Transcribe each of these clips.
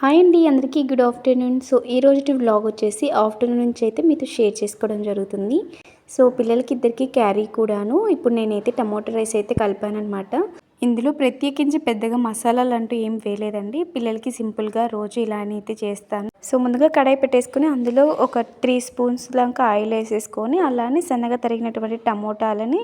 Hi అండి అందరికీ good afternoon. So ఈ రోజు వ్లాగ్ వచ్చేసి ఆఫ్టర్నూన్ నుంచి అయితే మీతో షేర్ చేసుకోవడం జరుగుతుంది. సో పిల్లలకి ఇద్దరికి క్యారీ కూడాను. ఇప్పుడు నేనైతే టమాటో రైస్ అయితే కలిపానమాట ఇందులో ప్రత్యేకించి పెద్దగా మసాలాలు అంటూ ఏం వేయలేదండి. పిల్లలకి సింపుల్గా రోజు ఇలానే అయితే చేస్తాను. సో ముందుగా కడాయి పెట్టేసుకుని అందులో ఒక త్రీ స్పూన్స్ దాకా ఆయిల్ వేసేసుకొని అలానే సన్నగా తరిగినటువంటి టమోటాలని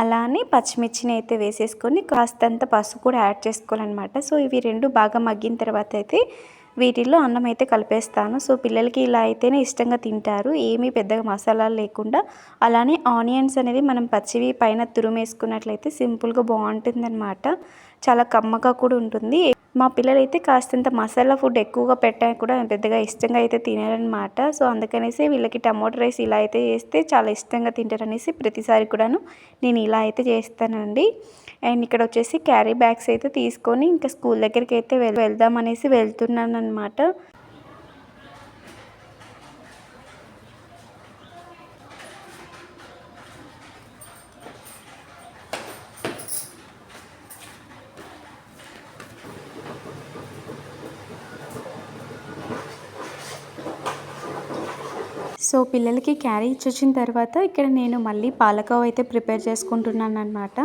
అలానే పచ్చిమిర్చిని అయితే వేసేసుకొని కాస్తంత పసుపు కూడా యాడ్ చేసుకోవాలన్నమాట. సో ఇవి రెండు బాగా మగ్గిన తర్వాత అయితే వీటిల్లో అన్నం అయితే కలిపేస్తాను. సో పిల్లలకి ఇలా అయితేనే ఇష్టంగా తింటారు. ఏమీ పెద్దగా మసాలాలు లేకుండా అలానే ఆనియన్స్ అనేది మనం పచ్చివి పైన తురుమేసుకున్నట్లయితే సింపుల్గా బాగుంటుందన్నమాట. చాలా కమ్మగా కూడా ఉంటుంది. మా పిల్లలైతే కాస్తంత మసాలా ఫుడ్ ఎక్కువగా పెట్టా కూడా పెద్దగా ఇష్టంగా అయితే తినారనమాట సో అందుకనేసి వీళ్ళకి టమాటో రైస్ ఇలా అయితే చేస్తే చాలా ఇష్టంగా తింటారనేసి ప్రతిసారి కూడాను నేను ఇలా అయితే చేస్తానండి. అండ్ ఇక్కడ వచ్చేసి క్యారీ బ్యాగ్స్ అయితే తీసుకొని ఇంకా స్కూల్ దగ్గరికి అయితే వెళ్దాం అనేసి వెళ్తున్నాను అనమాట సో పిల్లలకి క్యారీ ఇచ్చి వచ్చిన తర్వాత ఇక్కడ నేను మళ్ళీ పాలకోవ అయితే ప్రిపేర్ చేసుకుంటున్నాను అనమాట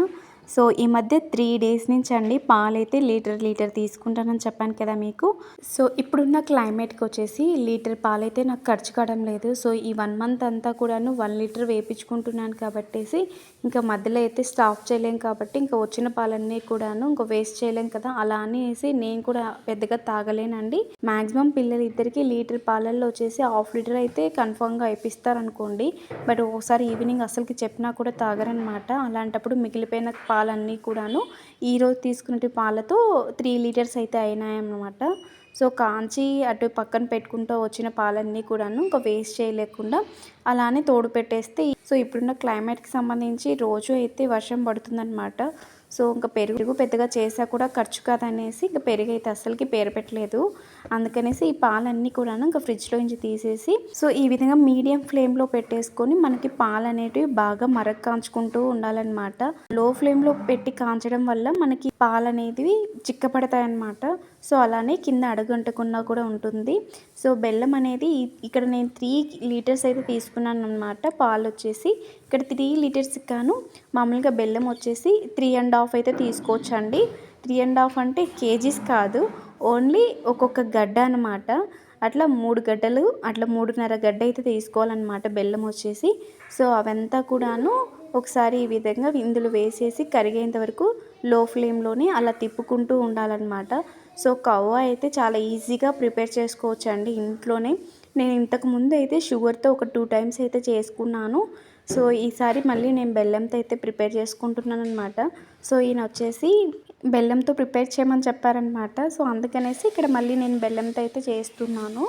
సో ఈ మధ్య త్రీ డేస్ నుంచి అండి పాలైతే లీటర్ లీటర్ తీసుకుంటానని చెప్పాను కదా మీకు. సో ఇప్పుడున్న క్లైమేట్కి వచ్చేసి లీటర్ పాలైతే నాకు ఖర్చు కావడం లేదు. సో ఈ వన్ మంత్ అంతా కూడాను వన్ లీటర్ వేపించుకుంటున్నాను కాబట్టేసి ఇంకా మధ్యలో అయితే స్టాప్ చేయలేం కాబట్టి ఇంకా వచ్చిన పాలన్నీ కూడాను ఇంకా వేస్ట్ చేయలేం కదా అలా అనేసి నేను కూడా పెద్దగా తాగలేనండి. మ్యాక్సిమం పిల్లలు ఇద్దరికి లీటర్ పాలల్లో వచ్చేసి హాఫ్ లీటర్ అయితే కన్ఫామ్గా అయిపిస్తారనుకోండి బట్ ఒకసారి ఈవినింగ్ అసలుకి చెప్పినా కూడా తాగరనమాట. అలాంటప్పుడు మిగిలిపోయిన పాలన్నీ కూడాను ఈరోజు తీసుకునే పాలతో త్రీ లీటర్స్ అయితే అయినాయన్నమాట. సో కాంచి అటు పక్కన పెట్టుకుంటూ వచ్చిన పాలన్నీ కూడాను ఇంకా వేస్ట్ చేయలేకుండా అలానే తోడు పెట్టేస్తే సో ఇప్పుడున్న క్లైమేట్కి సంబంధించి రోజు అయితే వర్షం పడుతుందన్నమాట. సో ఇంకా పెరుగు పెద్దగా చేసా కూడా ఖర్చు కాదనేసి ఇంకా పెరుగు అయితే అస్సలకి పేరు పెట్టలేదు. అందుకనేసి ఈ పాలన్నీ కూడా ఇంకా ఫ్రిడ్జ్లో నుంచి తీసేసి సో ఈ విధంగా మీడియం ఫ్లేమ్లో పెట్టేసుకొని మనకి పాలు అనేటివి బాగా మరగ కాంచుకుంటూ ఉండాలన్నమాట. లో ఫ్లేమ్లో పెట్టి కాంచడం వల్ల మనకి పాలు అనేటివి చిక్కపడతాయి అన్నమాట సో అలానే కింద అడగంటకుండా కూడా ఉంటుంది. సో బెల్లం అనేది ఇక్కడ నేను త్రీ లీటర్స్ అయితే తీసుకున్నాను అనమాట పాలు వచ్చేసి ఇక్కడ త్రీ లీటర్స్ కాను మామూలుగా బెల్లం వచ్చేసి త్రీ అండ్ హాఫ్ అయితే తీసుకోవచ్చండి. త్రీ అండ్ హాఫ్ అంటే కేజీస్ కాదు. ఓన్లీ ఒక్కొక్క గడ్డ అనమాట అట్లా మూడు గడ్డలు అట్లా మూడున్నర గడ్డ అయితే తీసుకోవాలన్నమాట బెల్లం వచ్చేసి. సో అవంతా కూడాను ఒకసారి ఈ విధంగా ఇందులో వేసేసి కరిగేంత వరకు లో ఫ్లేమ్లోనే అలా తిప్పుకుంటూ ఉండాలన్నమాట. సో కవ్వ అయితే చాలా ఈజీగా ప్రిపేర్ చేసుకోవచ్చు అండి ఇంట్లోనే. నేను ఇంతకు ముందు అయితే షుగర్తో ఒక టూ టైమ్స్ అయితే చేసుకున్నాను. సో ఈసారి మళ్ళీ నేను బెల్లంతో అయితే ప్రిపేర్ చేసుకుంటున్నాను అనమాట సో ఈయన వచ్చేసి బెల్లంతో ప్రిపేర్ చేయమని చెప్పారనమాట సో అందుకనేసి ఇక్కడ మళ్ళీ నేను బెల్లంతో అయితే చేస్తున్నాను.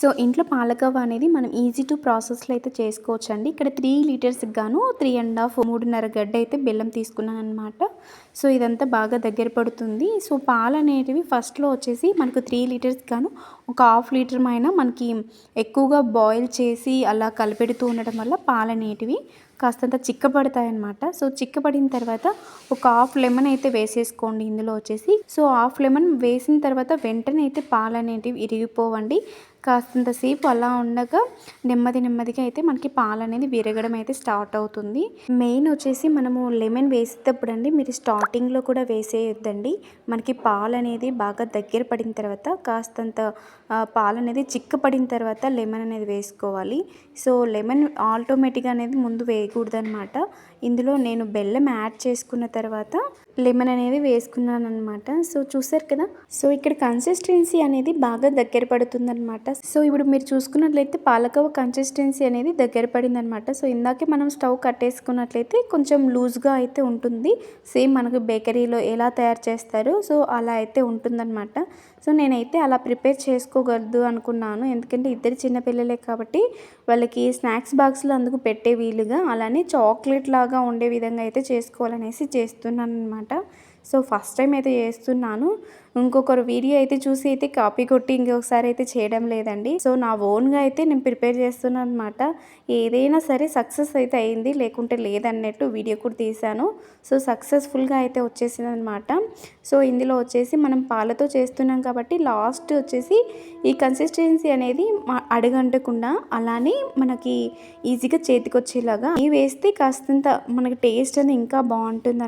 సో ఇంట్లో పాలకవ్వ అనేది మనం ఈజీ టు ప్రాసెస్లో అయితే చేసుకోవచ్చు అండి ఇక్కడ త్రీ లీటర్స్కి గాను త్రీ అండ్ హాఫ్ మూడున్నర గడ్డ అయితే బెల్లం తీసుకున్నాను అనమాట సో ఇదంతా బాగా దగ్గర పడుతుంది. సో పాలు అనేటివి ఫస్ట్లో వచ్చేసి మనకు త్రీ లీటర్స్ గాను ఒక హాఫ్ లీటర్ అయినా మనకి ఎక్కువగా బాయిల్ చేసి అలా కలిపెడుతూ ఉండటం వల్ల పాలు అనేటివి కాస్తంత చిక్కబడతాయన్నమాట. సో చిక్కబడిన తర్వాత ఒక హాఫ్ లెమన్ అయితే వేసేసుకోండి ఇందులో వచ్చేసి. సో హాఫ్ లెమన్ వేసిన తర్వాత వెంటనే అయితే పాలు అనేటివి ఇరిగిపోవండి కాస్తంత సేపు అలా ఉండగా నెమ్మది నెమ్మదిగా అయితే మనకి పాలు అనేది విరగడం అయితే స్టార్ట్ అవుతుంది. మెయిన్ వచ్చేసి మనము లెమన్ వేసేటప్పుడు అండి మీరు స్టార్టింగ్లో కూడా వేసేయొద్దండి. మనకి పాలు అనేది బాగా దగ్గర పడిన తర్వాత కాస్తంత పాలు అనేది చిక్కపడిన తర్వాత లెమన్ అనేది వేసుకోవాలి. సో లెమన్ ఆటోమేటిక్గా అనేది ముందు వే అనమాట ఇందులో నేను బెల్లం యాడ్ చేసుకున్న తర్వాత లెమన్ అనేది వేసుకున్నాను అనమాట సో చూసారు కదా? సో ఇక్కడ కన్సిస్టెన్సీ అనేది బాగా దగ్గర పడుతుంది అనమాట సో ఇప్పుడు మీరు చూసుకున్నట్లయితే పాలకవ కన్సిస్టెన్సీ అనేది దగ్గర పడింది అనమాట సో ఇందాకే మనం స్టవ్ కట్టేసుకున్నట్లయితే కొంచెం లూజ్గా అయితే ఉంటుంది. సేమ్ మనకు బేకరీలో ఎలా తయారు చేస్తారో సో అలా అయితే ఉంటుందన్నమాట. సో నేనైతే అలా ప్రిపేర్ చేసుకోగలదు అనుకున్నాను. ఎందుకంటే ఇద్దరు చిన్నపిల్లలే కాబట్టి వాళ్ళకి స్నాక్స్ బాక్స్లో అందుకు పెట్టే వీలుగా అలానే చాక్లెట్ లాగా ఉండే విధంగా అయితే చేసుకోవాలనేసి చేస్తున్నాను అనమాట సో ఫస్ట్ టైం అయితే చేస్తున్నాను. ఇంకొకరు వీడియో అయితే చూసి అయితే కాపీ కొట్టి ఇంకొకసారి అయితే చేయడం లేదండి. సో నా ఓన్గా అయితే నేను ప్రిపేర్ చేస్తున్నాను అనమాట ఏదైనా సరే సక్సెస్ అయితే అయింది లేకుంటే లేదన్నట్టు వీడియో కూడా తీశాను. సో సక్సెస్ఫుల్గా అయితే వచ్చేసింది అనమాట సో ఇందులో వచ్చేసి మనం పాలతో చేస్తున్నాం కాబట్టి లాస్ట్ వచ్చేసి ఈ కన్సిస్టెన్సీ అనేది అడగంటకుండా అడుగంటకుండా అలానే మనకి ఈజీగా చేతికి వచ్చేలాగా వేస్తే కాస్తంత మనకి టేస్ట్ అనేది ఇంకా బాగుంటుంది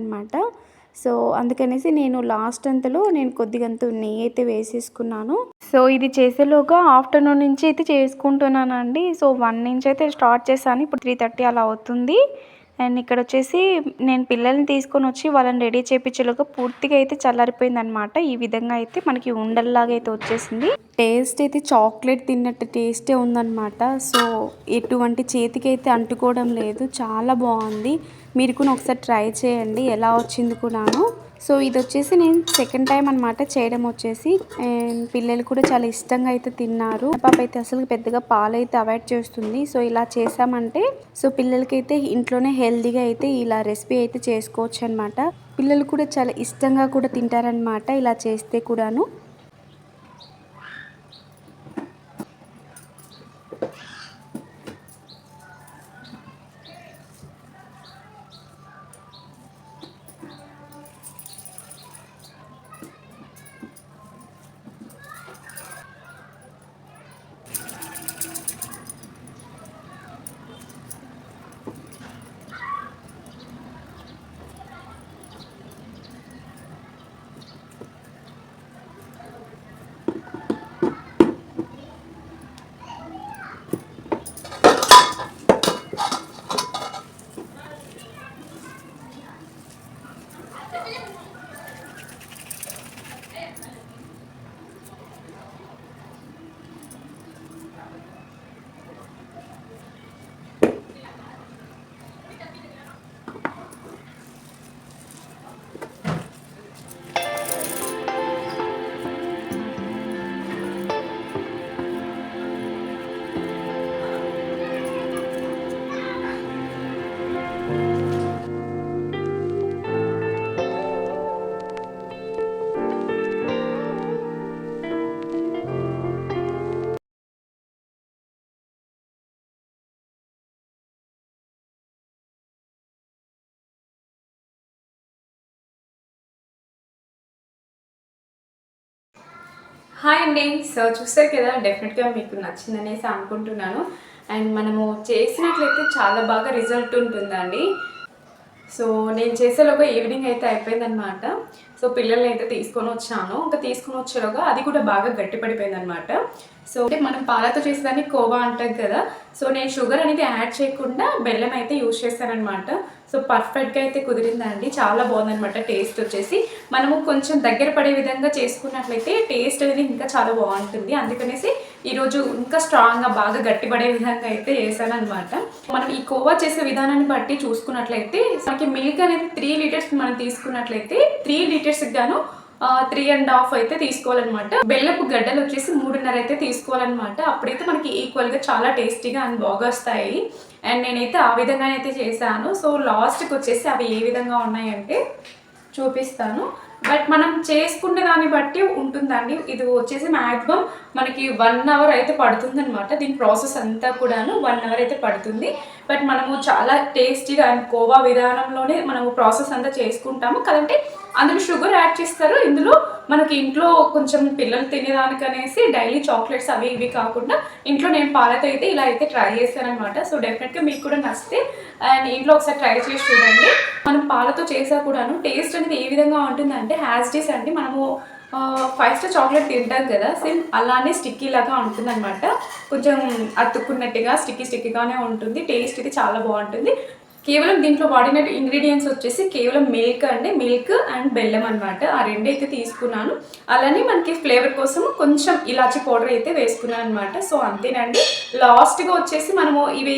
సో అందుకనేసి నేను లాస్ట్ అంతలో నేను కొద్దిగంత నెయ్యి అయితే వేసేసుకున్నాను. సో ఇది చేసేలోగా ఆఫ్టర్నూన్ నుంచి అయితే చేసుకుంటున్నానండి. సో వన్ నుంచి అయితే స్టార్ట్ చేశాను. ఇప్పుడు త్రీ థర్టీ అలా అవుతుంది. అండ్ ఇక్కడ వచ్చేసి నేను పిల్లల్ని తీసుకొని వచ్చి వాళ్ళని రెడీ చేయించేలోగా పూర్తిగా అయితే చల్లారిపోయిందనమాట. ఈ విధంగా అయితే మనకి ఉండల్లాగా అయితే వచ్చేసింది. టేస్ట్ అయితే చాక్లెట్ తిన్నట్టు టేస్టే ఉందన్నమాట సో ఎటువంటి చేతికి అయితే అంటుకోవడం లేదు. చాలా బాగుంది. మీరు కూడా ఒకసారి ట్రై చేయండి ఎలా వచ్చింది కూడాను. సో ఇది వచ్చేసి నేను సెకండ్ టైం అనమాట చేయడం వచ్చేసి. అండ్ పిల్లలు కూడా చాలా ఇష్టంగా అయితే తిన్నారు. పాప అయితే అసలు పెద్దగా పాలు అయితే అవాయిడ్ చేస్తుంది. సో ఇలా చేసామంటే సో పిల్లలకైతే ఇంట్లోనే హెల్తీగా అయితే ఇలా రెసిపీ అయితే చేసుకోవచ్చు అనమాట పిల్లలు కూడా చాలా ఇష్టంగా కూడా తింటారనమాట ఇలా చేస్తే కూడాను. హాయ్ అండి. సో చూస్తారు కదా డెఫినెట్గా మీకు నచ్చిందనేసి అనుకుంటున్నాను. అండ్ మనము చేసినట్లయితే చాలా బాగా రిజల్ట్ ఉంటుందండి. సో నేను చేసేలోగా ఈవినింగ్ అయితే అయిపోయిందనమాట సో పిల్లల్ని అయితే తీసుకొని వచ్చాను. ఇంకా తీసుకొని వచ్చేలోగా అది కూడా బాగా గట్టిపడిపోయింది అనమాట సో అంటే మనం పాలతో చేసేదాన్ని కోవా అంటాం కదా. సో నేను షుగర్ అనేది యాడ్ చేయకుండా బెల్లం అయితే యూజ్ చేశానమాట సో పర్ఫెక్ట్గా అయితే కుదిరిందండి. చాలా బాగుందనమాట టేస్ట్ వచ్చేసి. మనము కొంచెం దగ్గర పడే విధంగా చేసుకున్నట్లయితే టేస్ట్ అనేది ఇంకా చాలా బాగుంటుంది. అందుకనేసి ఈరోజు ఇంకా స్ట్రాంగ్గా బాగా గట్టిపడే విధంగా అయితే చేశాను అనమాట మనం ఈ కోవా చేసే విధానాన్ని బట్టి చూసుకున్నట్లయితే మనకి మిల్క్ అనేది త్రీ లీటర్స్ మనం తీసుకున్నట్లయితే త్రీ లీటర్స్కి గాను త్రీ అండ్ హాఫ్ అయితే తీసుకోవాలన్నమాట. బెల్లపు గడ్డలు వచ్చేసి మూడున్నర అయితే తీసుకోవాలన్నమాట. అప్పుడైతే మనకి ఈక్వల్గా చాలా టేస్టీగా అండ్ బాగా వస్తాయి. అండ్ నేనైతే ఆ విధంగానైతే చేశాను. సో లాస్ట్కి వచ్చేసి అవి ఏ విధంగా ఉన్నాయంటే చూపిస్తాను. బట్ మనం చేసుకునే దాన్ని బట్టి ఉంటుందండి. ఇది వచ్చేసి మ్యాక్సిమం మనకి వన్ అవర్ అయితే పడుతుంది అనమాట దీని ప్రాసెస్ అంతా కూడాను వన్ అవర్ అయితే పడుతుంది. బట్ మనము చాలా టేస్టీగా అండ్ కోవా విధానంలోనే మనము ప్రాసెస్ అంతా చేసుకుంటాము. కదంటే అందులో షుగర్ యాడ్ చేస్తారు. ఇందులో మనకి ఇంట్లో కొంచెం పిల్లలు తినేదానికనేసి డైలీ చాక్లెట్స్ అవి ఇవి కాకుండా ఇంట్లో నేను పాలతో అయితే ఇలా అయితే ట్రై చేశానమాట సో డెఫినెట్గా మీకు కూడా నచ్చితే అండ్ ఇంట్లో ఒకసారి ట్రై చేసి చూడండి. మనం పాలతో చేసా కూడాను టేస్ట్ అనేది ఏ విధంగా ఉంటుందంటే హ్యాస్ డేస్ అండి. మనము ఫైవ్ స్టార్ చాక్లెట్ తింటాం కదా సేమ్ అలానే స్టిక్కీ లాగా ఉంటుంది అనమాట కొంచెం అతుక్కున్నట్టుగా స్టిక్కీ స్టిక్కీగానే ఉంటుంది. టేస్ట్ ఇది చాలా బాగుంటుంది. కేవలం దీంట్లో వాడిన ఇంగ్రీడియంట్స్ వచ్చేసి కేవలం మిల్క్ అండి. మిల్క్ అండ్ బెల్లం అనమాట ఆ రెండు అయితే తీసుకున్నాను. అలానే మనకి ఫ్లేవర్ కోసం కొంచెం ఇలాచి పౌడర్ అయితే వేసుకున్నాను అనమాట సో అంతేనండి. లాస్ట్గా వచ్చేసి మనము ఇవి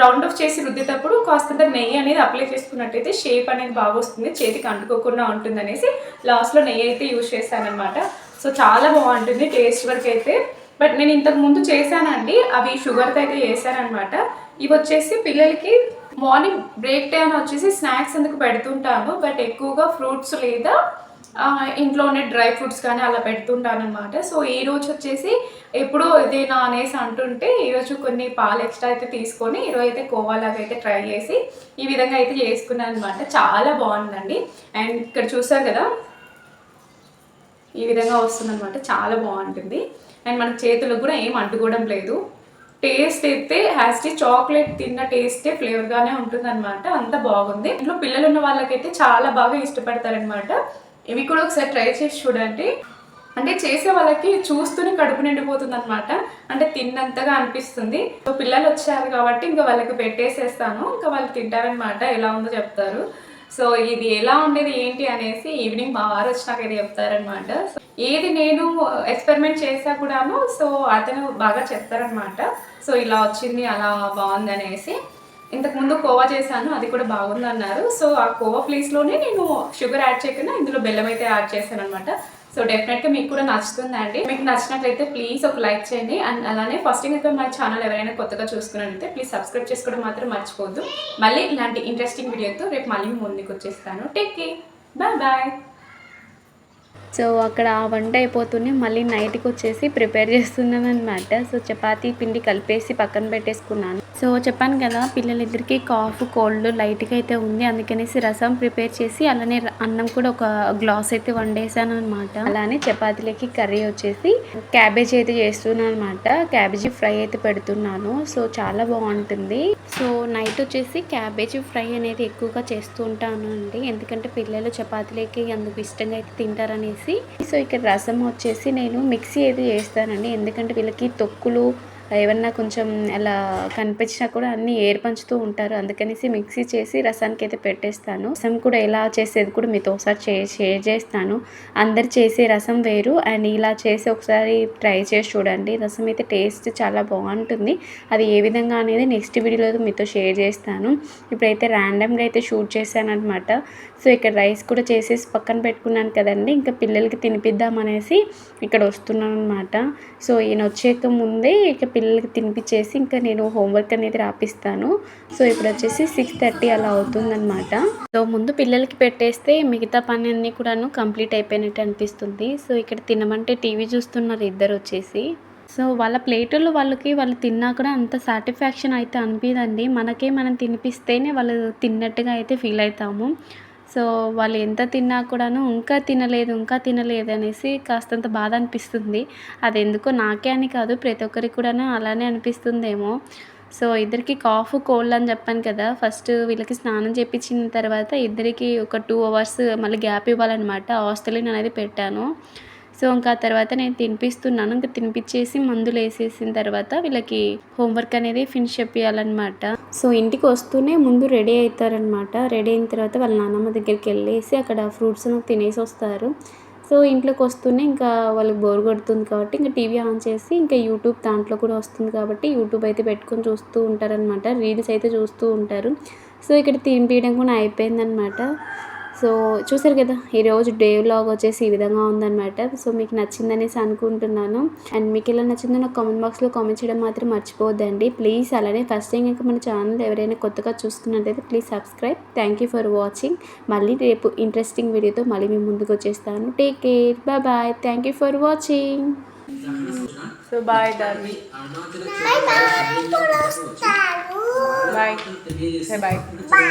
రౌండ్ ఆఫ్ చేసి రుద్దేటప్పుడు కాస్తంత నెయ్యి అనేది అప్లై చేసుకున్నట్టయితే షేప్ అనేది బాగా వస్తుంది. చేతికి అంటుకోకుండా ఉంటుంది అనేసి లాస్ట్లో నెయ్యి అయితే యూజ్ చేశానమాట సో చాలా బాగుంటుంది. టేస్ట్ వరకు అయితే. బట్ నేను ఇంతకు ముందు చేశానండి. అవి షుగర్తో అయితే చేశానమాట ఇవి వచ్చేసి పిల్లలకి మార్నింగ్ బ్రేక్ టైం వచ్చేసి స్నాక్స్ ఎందుకు పెడుతుంటాను బట్ ఎక్కువగా ఫ్రూట్స్ లేదా ఇంట్లోనే డ్రై ఫ్రూట్స్ కానీ అలా పెడుతుంటాను అనమాట సో ఈ రోజు వచ్చేసి ఎప్పుడో ఇదేనా అనేసి అంటుంటే ఈరోజు కొన్ని పాలు ఎక్స్ట్రా అయితే తీసుకొని ఈరోజు అయితే కోవాలాగా అయితే ట్రై చేసి ఈ విధంగా అయితే చేసుకున్నాను అనమాట చాలా బాగుందండి. అండ్ ఇక్కడ చూసారు కదా ఈ విధంగా వస్తుందన్నమాట. చాలా బాగుంటుంది. అండ్ మన చేతులకు కూడా ఏం అంటుకోవడం లేదు. టేస్ట్ అయితే హ్యాస్టీ చాక్లెట్ తిన్న టేస్టే ఫ్లేవర్గానే ఉంటుంది అనమాట అంత బాగుంది. ఇంట్లో పిల్లలు ఉన్న వాళ్ళకైతే చాలా బాగా ఇష్టపడతారనమాట ఇవి కూడా ఒకసారి ట్రై చేసి చూడండి. అంటే చేసే వాళ్ళకి చూస్తూనే కడుపు నిండిపోతుంది అనమాట అంటే తిన్నంతగా అనిపిస్తుంది. సో పిల్లలు వచ్చారు కాబట్టి ఇంకా వాళ్ళకి పెట్టేసేస్తాను. ఇంకా వాళ్ళు తింటారనమాట ఎలా ఉందో చెప్తారు. సో ఇది ఎలా ఉండేది ఏంటి అనేసి ఈవినింగ్ మా వారు వచ్చినాక చెప్తారనమాట చెప్తారనమాట ఏది నేను ఎక్స్పెరిమెంట్ చేసా కూడాను సో అతను బాగా చెప్తారనమాట సో ఇలా వచ్చింది అలా బాగుంది అనేసి ఇంతకుముందు కోవా చేశాను అది కూడా బాగుంది అన్నారు సో ఆ కోవా ప్లేస్లోనే నేను షుగర్ యాడ్ చేయకుండా ఇందులో బెల్లం అయితే యాడ్ చేశాను అనమాట సో డెఫినెట్గా మీకు కూడా నచ్చుతుందండి. మీకు నచ్చినట్లయితే ప్లీజ్ ఒక లైక్ చేయండి. అండ్ అలానే ఫస్ట్ ఇంకా మా ఛానల్ ఎవరైనా కొత్తగా చూసుకున్నట్లయితే ప్లీజ్ సబ్స్క్రైబ్ చేసుకోవడం మాత్రం మర్చిపోద్దు మళ్ళీ ఇలాంటి ఇంట్రెస్టింగ్ వీడియోతో రేపు మళ్ళీ ముందుకు వచ్చేస్తాను. Take care. Bye bye. So అక్కడ ఆ వంట అయిపోతూనే మళ్ళీ నైట్కి వచ్చేసి ప్రిపేర్ చేస్తున్నాను అనమాట సో చపాతీ పిండి కలిపేసి పక్కన పెట్టేసుకున్నాను. సో చెప్పాను కదా పిల్లలిద్దరికి కాఫ్ కోల్డ్ లైట్గా అయితే ఉంది. అందుకనేసి రసం ప్రిపేర్ చేసి అలానే అన్నం కూడా ఒక గ్లాస్ అయితే వండేసాను అనమాట అలానే చపాతీలకి కర్రీ వచ్చేసి క్యాబేజీ అయితే చేస్తున్నాను అనమాట క్యాబేజీ ఫ్రై అయితే పెడుతున్నాను. సో చాలా బాగుంటుంది. సో నైట్ వచ్చేసి క్యాబేజీ ఫ్రై అనేది ఎక్కువగా చేస్తూ ఉంటాను అండి ఎందుకంటే పిల్లలు చపాతీలకి అందుకు ఇష్టంగా అయితే తింటారనేసి సో ఇక్కడ రసం వచ్చేసి నేను మిక్సీ అయితే చేస్తానండి. ఎందుకంటే వీళ్ళకి తొక్కులు ఏమన్నా కొంచెం అలా కనిపించినా కూడా అన్నీ ఏర్పంచుతూ ఉంటారు. అందుకనేసి మిక్సీ చేసి రసానికి అయితే పెట్టేస్తాను. రసం కూడా ఎలా చేసేది కూడా మీతో ఒకసారి చే- షేర్ చేస్తాను. అందరు చేసే రసం వేరు. అండ్ ఇలా చేసి ఒకసారి ట్రై చేసి చూడండి. రసం అయితే టేస్ట్ చాలా బాగుంటుంది. అది ఏ విధంగా అనేది నెక్స్ట్ వీడియోలో మీతో షేర్ చేస్తాను. ఇప్పుడైతే ర్యాండమ్గా అయితే షూట్ చేశాను అనమాట సో ఇక్కడ రైస్ కూడా చేసేసి పక్కన పెట్టుకున్నాను కదండి. ఇంకా పిల్లలకి తినిపిద్దామనేసి ఇక్కడ వస్తున్నాను అనమాట సో ఈయన వచ్చేక ముందే ఇక పిల్లలకి తినిపించేసి ఇంకా నేను హోంవర్క్ అనేది రాపిస్తాను. సో ఇప్పుడు వచ్చేసి సిక్స్ థర్టీ అలా అవుతుందన్నమాట. సో ముందు పిల్లలకి పెట్టేస్తే మిగతా పని అన్నీ కూడాను కంప్లీట్ అయిపోయినట్టు అనిపిస్తుంది. సో ఇక్కడ తినమంటే టీవీ చూస్తున్నారు ఇద్దరు వచ్చేసి. సో వాళ్ళ ప్లేటుల్లో వాళ్ళకి వాళ్ళు తిన్నా కూడా అంత సాటిస్ఫాక్షన్ అయితే అనిపించదండి మనకే మనం తినిపిస్తేనే వాళ్ళు తిన్నట్టుగా అయితే ఫీల్ అవుతాము. సో వాళ్ళు ఎంత తిన్నా కూడాను ఇంకా తినలేదు ఇంకా తినలేదు అనేసి కాస్తంత బాధ అనిపిస్తుంది. అది ఎందుకో నాకే అని కాదు ప్రతి ఒక్కరికి కూడాను అలానే అనిపిస్తుందేమో. సో ఇద్దరికి కాఫ్ కోల్డ్ అని చెప్పాను కదా ఫస్ట్ వీళ్ళకి స్నానం చేయించిన తర్వాత ఇద్దరికి ఒక టూ అవర్స్ మళ్ళీ గ్యాప్ ఇవ్వాలన్నమాట. హాస్టలిన్ అనేది పెట్టాను. సో ఇంకా ఆ తర్వాత నేను తినిపిస్తున్నాను. ఇంకా తినిపించేసి మందులు వేసేసిన తర్వాత వీళ్ళకి హోంవర్క్ అనేది ఫినిష్ చేయాలన్నమాట సో ఇంటికి వస్తూనే ముందు రెడీ అవుతారనమాట రెడీ అయిన తర్వాత వాళ్ళ నాన్నమ్మ దగ్గరికి వెళ్ళేసి అక్కడ ఫ్రూట్స్ తినేసి వస్తారు. సో ఇంట్లోకి వస్తూనే ఇంకా వాళ్ళకి బోర్ కొడుతుంది కాబట్టి ఇంకా టీవీ ఆన్ చేసి ఇంకా యూట్యూబ్ దాంట్లో కూడా వస్తుంది కాబట్టి యూట్యూబ్ అయితే పెట్టుకొని చూస్తూ ఉంటారనమాట రీల్స్ అయితే చూస్తూ ఉంటారు. సో ఇక్కడ తినిపించడం కూడా అయిపోయిందనమాట సో చూసారు కదా ఈరోజు డే వ్లాగ్ వచ్చేసి ఈ విధంగా ఉందన్నమాట. సో మీకు నచ్చిందనేసి అనుకుంటున్నాను. అండ్ మీకు ఎలా నచ్చిందో నాకు కామెంట్ బాక్స్లో కామెంట్ చేయడం మాత్రం మర్చిపోవద్దండి. ప్లీజ్ అలానే ఫస్ట్ టైం ఇంకా మన ఛానల్ ఎవరైనా కొత్తగా చూసుకున్నట్లయితే please subscribe. Thank you for watching మళ్ళీ రేపు ఇంట్రెస్టింగ్ వీడియోతో మళ్ళీ మీ ముందుకు వచ్చేస్తాను. Take care bye bye thank you for watching so bye డార్వి bye bye bye